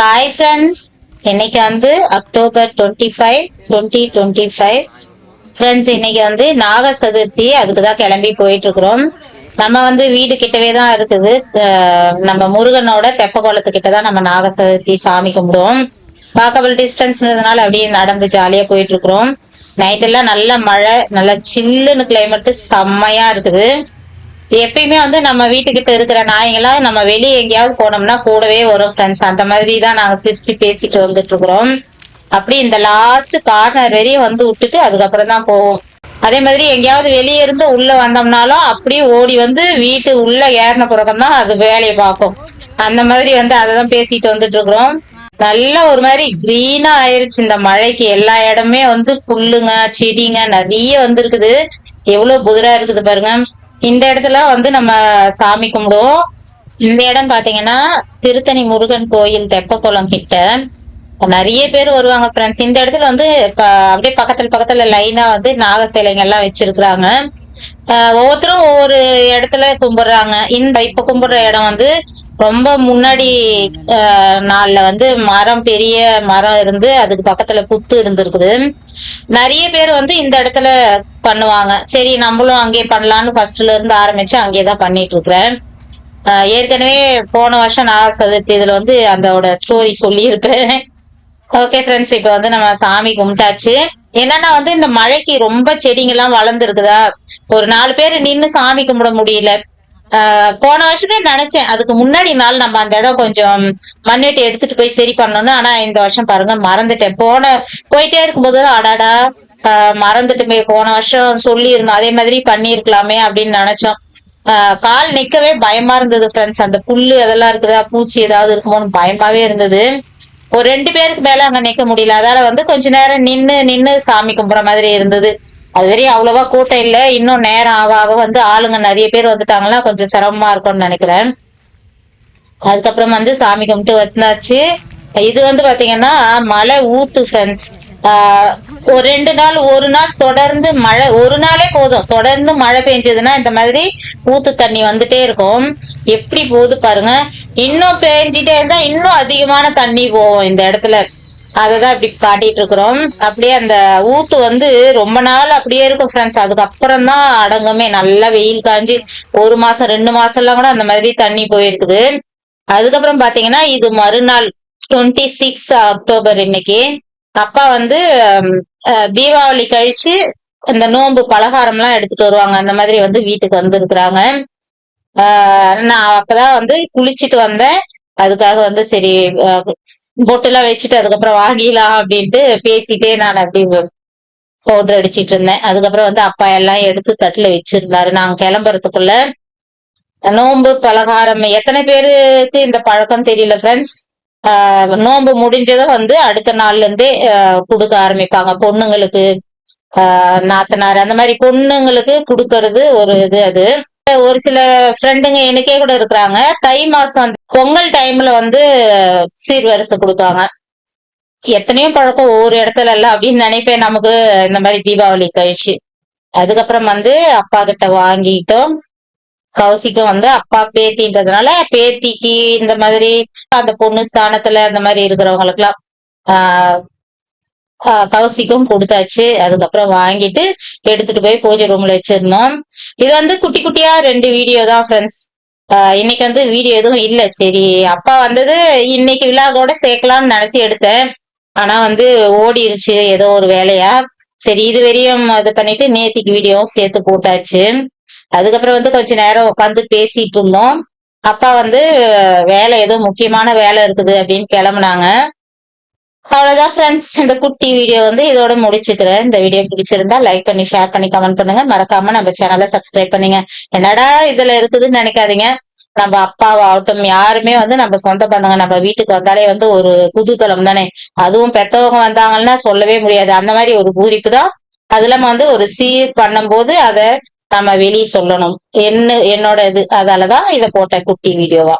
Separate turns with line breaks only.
Hi friends இன்னைக்கு வந்து October twenty five twenty twenty five friends இன்னைக்கு வந்து நாக சதுர்த்தி. அதுக்கு தான் கிளம்பி போயிட்டு இருக்கிறோம் நம்ம வந்து வீடு கிட்டவே தான் இருக்குது. நம்ம முருகனோட தெப்ப கோலத்துக்கிட்ட தான் நம்ம நாக சதுர்த்தி சாமி கும்பிடுவோம். வாக்கபிள் டிஸ்டன்ஸ்ன்றதுனால அப்படியே நடந்து ஜாலியா போயிட்டு இருக்கிறோம் நைட் எல்லாம் நல்ல மழை நல்ல சில்லுன்னு கிளைமேட் செம்மையா இருக்குது. எப்பயுமே வந்து நம்ம வீட்டுக்கிட்ட இருக்கிற நாய்ங்களாம் நம்ம வெளியே எங்கேயாவது போனோம்னா கூடவே வரும் ஃப்ரெண்ட்ஸ் அந்த மாதிரி தான் நாங்கள் சிரிச்சு பேசிட்டு வந்துட்டு இருக்கிறோம். அப்படி இந்த லாஸ்ட் கார்னர் வரையும் வந்து விட்டுட்டு அதுக்கப்புறம் தான் போவோம். அதே மாதிரி எங்கேயாவது வெளியே இருந்து உள்ள வந்தோம்னாலும் அப்படியே ஓடி வந்து வீட்டு உள்ள ஏறின பிறக்கம் தான் அது வேலையை பார்க்கும். அந்த மாதிரி வந்து அதை தான் பேசிட்டு வந்துட்டு இருக்கிறோம். நல்ல ஒரு மாதிரி கிரீனா ஆயிருச்சு இந்த மழைக்கு. எல்லா இடமே வந்து புல்லுங்க செடிங்க நிறைய வந்திருக்குது. எவ்வளவு புதிரா இருக்குது பாருங்க. இந்த இடத்துல வந்து நம்ம சாமி கும்பிடுவோம். இந்த இடம் பாத்தீங்கன்னா திருத்தணி முருகன் கோயில் தெப்பக்குளம் கிட்ட. நிறைய பேர் வருவாங்க ஃப்ரெண்ட்ஸ் இந்த இடத்துல வந்து அப்படியே பக்கத்துல பக்கத்துல லைனா வந்து நாக சிலைங்க எல்லாம் வச்சிருக்கிறாங்க ஒவ்வொருத்தரும் ஒவ்வொரு இடத்துல கும்பிடுறாங்க. இந்த இப்ப கும்பிடுற இடம் வந்து ரொம்ப முன்னாடி நாள்ல வந்து மரம் பெரிய மரம் இருந்து அதுக்கு பக்கத்துல புத்து இருந்திருக்குது. நிறைய பேர் வந்து இந்த இடத்துல பண்ணுவாங்க. சரி நம்மளும் அங்கே பண்ணலான்னு ஃபர்ஸ்ட்ல இருந்து ஆரம்பிச்சு அங்கேதான் பண்ணிட்டு இருக்கிறேன். ஏற்கனவே போன வருஷம் நாக சதுர்த்தி இதுல வந்து அதோட ஸ்டோரி சொல்லியிருப்பேன். ஓகே ஃப்ரெண்ட்ஸ் இப்போ வந்து நம்ம சாமி கும்பிட்டாச்சு. என்னன்னா வந்து இந்த மழைக்கு ரொம்ப செடிங்கெல்லாம் வளர்ந்துருக்குதா? ஒரு நாலு பேர் நின்று சாமி கும்பிட முடியல. போன வருஷமே நினைச்சேன். அதுக்கு முன்னாடி நாள் நம்ம அந்த இடம் கொஞ்சம் மண்வெட்டி எடுத்துட்டு போய் சரி பண்ணணும் ஆனா இந்த வருஷம் பாருங்க மறந்துட்டேன். போன போயிட்டே இருக்கும்போது அடாடா ஆஹ் மறந்துட்டுமே. போன வருஷம் சொல்லி இருந்தோம் அதே மாதிரி பண்ணியிருக்கலாமே அப்படின்னு நினைச்சோம். ஆஹ் கால் நிக்கவே பயமா இருந்தது ஃப்ரெண்ட்ஸ் அந்த புல்லு அதெல்லாம் இருக்குதா. பூச்சி ஏதாவது இருக்குமோன்னு பயமாவே இருந்தது. ஒரு ரெண்டு பேருக்கு மேல அங்க நிக்க முடியல. அதால வந்து கொஞ்ச நேரம் நின்னு நின்னு சாமி கும்புற மாதிரி இருந்தது. அது வரையும் அவ்வளவா கூட்டம் இல்ல. இன்னும் நேரம் ஆக ஆக வந்து ஆளுங்க நிறைய பேர் வந்துட்டாங்கன்னா கொஞ்சம் சிரமமா இருக்கும்னு நினைக்கிறேன். அதுக்கப்புறம் வந்து சாமி கும்பிட்டு வந்தாச்சு. இது வந்து பாத்தீங்கன்னா மழை ஊத்து ஃப்ரெண்ட்ஸ் ஒரு ரெண்டு நாள் ஒரு நாள் தொடர்ந்து மழை ஒரு நாளே போதும். தொடர்ந்து மழை பெஞ்சதுன்னா இந்த மாதிரி ஊத்து தண்ணி வந்துட்டே இருக்கும். எப்படி போகுது பாருங்க. இன்னும் பெஞ்சிட்டே இருந்தா இன்னும் அதிகமான தண்ணி போகும் இந்த இடத்துல. அததான் இப்படி காட்டிட்டு இருக்கிறோம் அப்படியே அந்த ஊத்து வந்து ரொம்ப நாள் அப்படியே இருக்கும் ஃப்ரெண்ட்ஸ் அதுக்கப்புறம் தான் அடங்குமே. நல்லா வெயில் காஞ்சி ஒரு மாசம் ரெண்டு மாசம் எல்லாம் கூட அந்த மாதிரி தண்ணி போயிருக்குது. அதுக்கப்புறம் பாத்தீங்கன்னா இது மறுநாள் டுவெண்ட்டி சிக்ஸ் அக்டோபர் இன்னைக்கு. அப்பா வந்து தீபாவளி கழிச்சு இந்த நோன்பு பலகாரம் எல்லாம் எடுத்துட்டு வருவாங்க. அந்த மாதிரி வந்து வீட்டுக்கு வந்து இருக்கிறாங்க நான் அப்பதான் வந்து குளிச்சுட்டு வந்தேன். அதுக்காக வந்து சரி பொட்டெல்லாம் வச்சுட்டு அதுக்கப்புறம் வாங்கிலாம் அப்படின்ட்டு பேசிட்டே நான் அப்படி பவுடர் அடிச்சிட்டு இருந்தேன். அதுக்கப்புறம் வந்து அப்பா எல்லாம் எடுத்து தட்டுல வச்சிருந்தாரு. நாங்க கிளம்புறதுக்குள்ள நோன்பு பலகாரம் எத்தனை பேருக்கு இந்த பழக்கம் தெரியல ஃப்ரெண்ட்ஸ் நோன்பு முடிஞ்சதும் வந்து அடுத்த நாள்ல இருந்தே கொடுக்க ஆரம்பிப்பாங்க. பொண்ணுங்களுக்கு ஆஹ் நாத்தனார் அந்த மாதிரி பொண்ணுங்களுக்கு கொடுக்கறது ஒரு இது அது. ஒரு சில ஃப்ரெண்டுங்க எனக்கே கூட இருக்கிறாங்க. தை மாசம் பொங்கல் டைம்ல வந்து சீர்வரிசை கொடுப்பாங்க. எத்தனையோ பழக்கம் ஒவ்வொரு இடத்துல எல்லாம் அப்படின்னு நினைப்பேன் நமக்கு இந்த மாதிரி தீபாவளி கழிச்சு. அதுக்கப்புறம் வந்து அப்பா கிட்ட வாங்கிட்டோம். கௌசிக்கும் வந்து அப்பா பேத்தின்றதுனால பேத்திக்கு இந்த மாதிரி அந்த பொண்ணு ஸ்தானத்துல அந்த மாதிரி இருக்கிறவங்களுக்கு எல்லாம் ஆஹ் கவசிக்கும் கௌசிக்கும் கொடுத்தாச்சு. அதுக்கப்புறம் வாங்கிட்டு எடுத்துட்டு போய் பூஜை ரூம்ல வச்சிருந்தோம். இது வந்து குட்டி குட்டியா ரெண்டு வீடியோ தான் ஃப்ரெண்ட்ஸ் இன்னைக்கு வந்து வீடியோ எதுவும் இல்ல. சரி அப்பா வந்தது இன்னைக்கு விழாவோட சேர்க்கலாம்னு நினைச்சு எடுத்தேன். ஆனா வந்து ஓடிருச்சு ஏதோ ஒரு வேலையா. சரி இது வரையும் இது பண்ணிட்டு நேத்திக்கு வீடியோவும் சேர்த்து போட்டாச்சு. அதுக்கப்புறம் வந்து கொஞ்ச நேரம் உட்காந்து பேசிட்டு இருந்தோம். அப்பா வந்து வேலை ஏதோ முக்கியமான வேலை இருக்குது அப்படின்னு கிளம்புனாங்க. அவ்வளவுதான் ஃப்ரெண்ட்ஸ் இந்த குட்டி வீடியோ வந்து இதோட முடிச்சுக்கிறேன். இந்த வீடியோ பிடிச்சிருந்தா லைக் பண்ணி ஷேர் பண்ணி கமெண்ட் பண்ணுங்க. மறக்காம நம்ம சேனலை சப்ஸ்கிரைப் பண்ணுங்க. என்னடா இதுல இருக்குதுன்னு நினைக்காதீங்க. நம்ம அப்பாவாகட்டும் யாருமே வந்து நம்ம சொந்த பந்தங்க நம்ம வீட்டுக்கு வந்தாலே வந்து ஒரு குதூகலம் தானே. அதுவும் பெத்தவங்க வந்தாங்கன்னா சொல்லவே முடியாது. அந்த மாதிரி ஒரு பூரிப்பு தான். அது இல்லாம வந்து ஒரு சீர் பண்ணும்போது அதை நம்ம வெளியே சொல்லணும். என்ன என்னோட இது. அதாலதான் இதை போட்ட குட்டி வீடியோவா